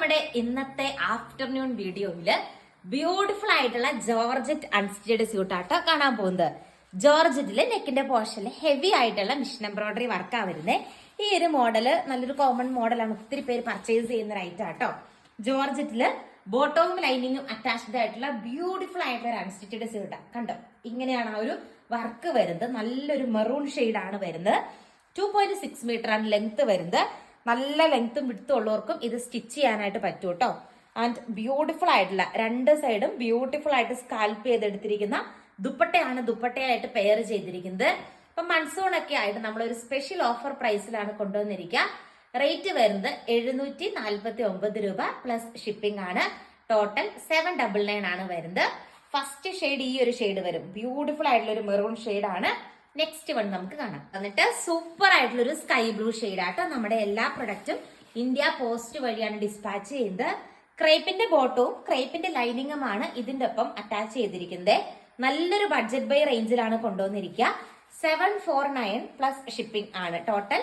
നമ്മുടെ ഇന്നത്തെ ആഫ്റ്റർനൂൺ വീഡിയോയിൽ ബ്യൂട്ടിഫുൾ ആയിട്ടുള്ള ജോർജറ്റ് അൺസ്റ്റിച്ചഡ് സ്യൂട്ടാട്ടോ കാണാൻ പോകുന്നത്. ജോർജറ്റിൽ നെക്കിന്റെ പോർഷനിൽ ഹെവി ആയിട്ടുള്ള മിഷൻ എംബ്രോയിഡറി വർക്കാ വരുന്നത് ഈ ഒരു മോഡൽ നല്ലൊരു കോമൺ മോഡലാണ്. ഒത്തിരി പേര് പർച്ചേസ് ചെയ്യുന്ന ഒരു ഐറ്റം ആട്ടോ. ജോർജറ്റിൽ ബോട്ടവും ലൈനിങ്ങും അറ്റാച്ച്ഡ് ആയിട്ടുള്ള ബ്യൂട്ടിഫുൾ ആയിട്ടുള്ള ഒരു അൺസ്റ്റിച്ചഡ് സ്യൂട്ടാ കണ്ടോ? ഇങ്ങനെയാണ് ആ ഒരു വർക്ക് വരുന്നത്. നല്ലൊരു മെറൂൺ ആണ് വരുന്നത്. ടു പോയിന്റ് സിക്സ് മീറ്റർ ആണ് ലെങ്ത് വരുന്നത്. നല്ല ലെങ്ത്തും വിടുത്തും ഉള്ളവർക്കും ഇത് സ്റ്റിച്ച് ചെയ്യാനായിട്ട് പറ്റും കേട്ടോ ആൻഡ് ബ്യൂട്ടിഫുൾ ആയിട്ടുള്ള രണ്ട് സൈഡും ബ്യൂട്ടിഫുൾ ആയിട്ട് സ്കാൽപ്പ് ചെയ്തെടുത്തിരിക്കുന്ന ദുപ്പട്ടയാണ് ദുപ്പട്ടയായിട്ട് പെയർ ചെയ്തിരിക്കുന്നത്. ഇപ്പൊ മൺസൂൺ ഒക്കെ ആയിട്ട് നമ്മൾ ഒരു സ്പെഷ്യൽ ഓഫർ പ്രൈസിലാണ് കൊണ്ടുവന്നിരിക്കുക. റേറ്റ് വരുന്നത് എഴുന്നൂറ്റി നാൽപ്പത്തി ഒമ്പത് രൂപ പ്ലസ് ഷിപ്പിംഗ് ആണ്. ടോട്ടൽ സെവൻ ഡബിൾ നയൻ ആണ് വരുന്നത്. ഫസ്റ്റ് ഷെയ്ഡ് ഈ ഒരു ഷെയ്ഡ് വരും. ബ്യൂട്ടിഫുൾ ആയിട്ടുള്ള ഒരു മെറൂൺ ആണ്. നെക്സ്റ്റ് വൺ നമുക്ക് കാണാം. എന്നിട്ട് സൂപ്പർ ആയിട്ടുള്ള ഒരു സ്കൈ ബ്ലൂ ആട്ടോ നമ്മുടെ എല്ലാ പ്രൊഡക്റ്റും ഇന്ത്യ പോസ്റ്റ് വഴിയാണ് ഡിസ്പാച്ച് ചെയ്യുന്നത്. ക്രേപ്പിന്റെ ബോട്ടവും ക്രേപ്പിന്റെ ലൈനിങ്ങുമാണ് ഇതിന്റെ ഒപ്പം അറ്റാച്ച് ചെയ്തിരിക്കുന്നത്. നല്ലൊരു ബഡ്ജറ്റ് ബൈ റേഞ്ചിലാണ് കൊണ്ടുവന്നിരിക്കുക. Seven four nine plus shipping ആണ്. ടോട്ടൽ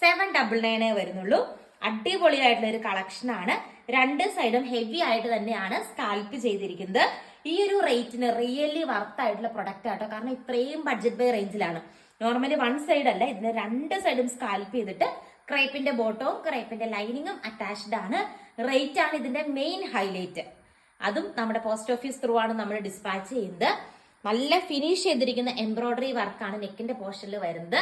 സെവൻ ഡബിൾ നയനേ വരുന്നുള്ളൂ. അടിപൊളിയായിട്ടുള്ള ഒരു കളക്ഷൻ ആണ്. രണ്ട് സൈഡും ഹെവി ആയിട്ട് തന്നെയാണ് സ്കാൽപ്പ് ചെയ്തിരിക്കുന്നത്. ഈ ഒരു റേറ്റിന് റിയലി വർത്ത് ആയിട്ടുള്ള പ്രൊഡക്റ്റ് ആട്ടോ കാരണം ഇത്രയും ബഡ്ജറ്റ് ബൈ റേഞ്ചിലാണ് നോർമലി വൺ സൈഡ് അല്ല ഇതിന് രണ്ട് സൈഡും സ്കാൽപ്പ് ചെയ്തിട്ട് ക്രേപ്പിന്റെ ബോട്ടവും ക്രേപ്പിന്റെ ലൈനിങ്ങും അറ്റാച്ച്ഡ് ആണ്. റേറ്റ് ആണ് ഇതിന്റെ മെയിൻ ഹൈലൈറ്റ് അതും നമ്മുടെ പോസ്റ്റ് ഓഫീസ് ത്രൂ ആണ് നമ്മൾ ഡിസ്പാച്ച് ചെയ്യുന്നത്. നല്ല ഫിനിഷ് ചെയ്തിരിക്കുന്ന എംബ്രോയിഡറി വർക്കാണ് നെക്കിന്റെ പോർഷനിൽ വരുന്നത്.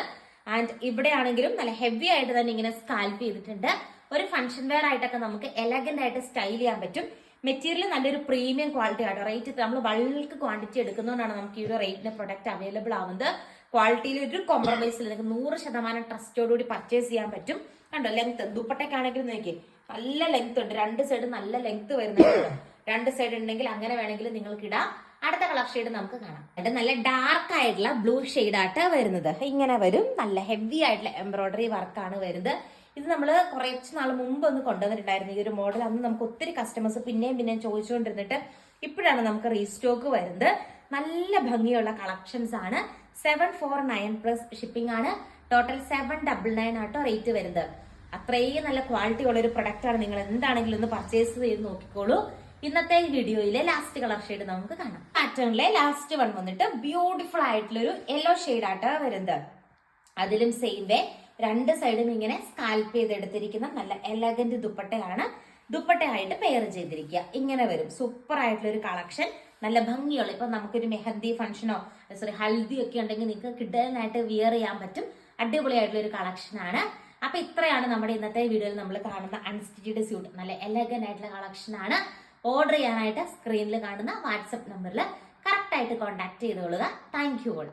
ആൻഡ് ഇവിടെ ആണെങ്കിലും നല്ല ഹെവി ആയിട്ട് തന്നെ ഇങ്ങനെ സ്കാൽപ്പ് ചെയ്തിട്ടുണ്ട്. ഒരു ഫംഗ്ഷൻ വെയർ ആയിട്ടൊക്കെ നമുക്ക് എലഗന്റ് ആയിട്ട് സ്റ്റൈൽ ചെയ്യാൻ പറ്റും. മെറ്റീരിയൽ നല്ലൊരു പ്രീമിയം ക്വാളിറ്റി ആട്ടോ റേറ്റ് നമ്മൾ ബൾക്ക് ക്വാണ്ടിറ്റി എടുക്കുന്നതുകൊണ്ടാണ് നമുക്ക് ഈ ഒരു റേറ്റിന് പ്രൊഡക്റ്റ് അവൈലബിൾ ആവുന്നത്. ക്വാളിറ്റിയിൽ ഒരു കോംപ്രമൈസ് ഇല്ല. നിങ്ങൾക്ക് നൂറ് ശതമാനം ട്രസ്റ്റോടുകൂടി പർച്ചേസ് ചെയ്യാൻ പറ്റും. കണ്ടോ? ലെങ്ത് ദുപ്പട്ടയ്ക്കാണെങ്കിലും നോക്കി നല്ല ലെങ്ത് ഉണ്ട്. രണ്ട് സൈഡ് നല്ല ലെങ്ത് വരുന്നുണ്ട് രണ്ട് സൈഡ് ഉണ്ടെങ്കിൽ അങ്ങനെ വേണമെങ്കിൽ നിങ്ങൾക്ക് ഇടാം. അടുത്ത കളർ ഷെയ്ഡ് നമുക്ക് കാണാം. അത് നല്ല ഡാർക്ക് ആയിട്ടുള്ള ബ്ലൂ ഷെയ്ഡ് ആയിട്ട് വരുന്നത്. ഇങ്ങനെ വരും. നല്ല ഹെവി ആയിട്ടുള്ള എംബ്രോയിഡറി വർക്കാണ് വരുന്നത്. ഇത് നമ്മൾ കുറച്ച് നാൾ മുമ്പ് ഒന്ന് കൊണ്ടുവന്നിട്ടുണ്ടായിരുന്നു. ഈ ഒരു മോഡൽ അന്ന് നമുക്ക് ഒത്തിരി കസ്റ്റമേഴ്സ് പിന്നെയും പിന്നെയും ചോദിച്ചുകൊണ്ടിരുന്നിട്ട് ഇപ്പോഴാണ് നമുക്ക് റീസ്റ്റോക്ക് വരുന്നത്. നല്ല ഭംഗിയുള്ള കളക്ഷൻസ് ആണ്. Seven four nine plus shipping ആണ്. ടോട്ടൽ സെവൻ ഡബിൾ നയൻ ആട്ടോ റേറ്റ് വരുന്നത്. അത്രയും നല്ല ക്വാളിറ്റി ഉള്ള ഒരു പ്രൊഡക്റ്റ് ആണ്. നിങ്ങൾ എന്താണെങ്കിലും ഒന്ന് പർച്ചേസ് ചെയ്ത് നോക്കിക്കോളൂ. ഇന്നത്തെ വീഡിയോയിലെ ലാസ്റ്റ് കളർ ഷെയ്ഡ് നമുക്ക് കാണാം. പാറ്റേണിലെ ലാസ്റ്റ് വൺ വന്നിട്ട് ബ്യൂട്ടിഫുൾ ആയിട്ടുള്ള ഒരു യെല്ലോ ഷെയ്ഡ് ആട്ടോ വരുന്നത്. അതിലും സെയിം വേ രണ്ട് സൈഡും ഇങ്ങനെ സ്കാൽപ്പ് ചെയ്തെടുത്തിരിക്കുന്ന നല്ല എലഗന്റ് ദുപ്പട്ടയാണ്. ദുപ്പട്ടയായിട്ട് പെയർ ചെയ്തിരിക്കുക. ഇങ്ങനെ വരും. സൂപ്പർ ആയിട്ടുള്ള ഒരു കളക്ഷൻ നല്ല ഭംഗിയുള്ള ഇപ്പൊ നമുക്കൊരു മെഹന്തി ഫംഗ്ഷനോ സോറി ഹൽദി ഒക്കെ ഉണ്ടെങ്കിൽ നിങ്ങൾക്ക് കിഡനായിട്ട് വിയർ ചെയ്യാൻ പറ്റും. അടിപൊളിയായിട്ടുള്ള ഒരു കളക്ഷൻ ആണ്. അപ്പൊ ഇത്രയാണ് നമ്മുടെ ഇന്നത്തെ വീഡിയോയിൽ നമ്മൾ കാണുന്ന അൺസ്റ്റിച്ചഡ് സ്യൂട്ട് നല്ല എലഗന്റ് ആയിട്ടുള്ള കളക്ഷൻ ആണ്. ഓർഡർ ചെയ്യാനായിട്ട് സ്ക്രീനിൽ കാണുന്ന വാട്സപ്പ് നമ്പറിൽ കറക്റ്റ് ആയിട്ട് കോൺടാക്ട് ചെയ്തോളുക. Thank you all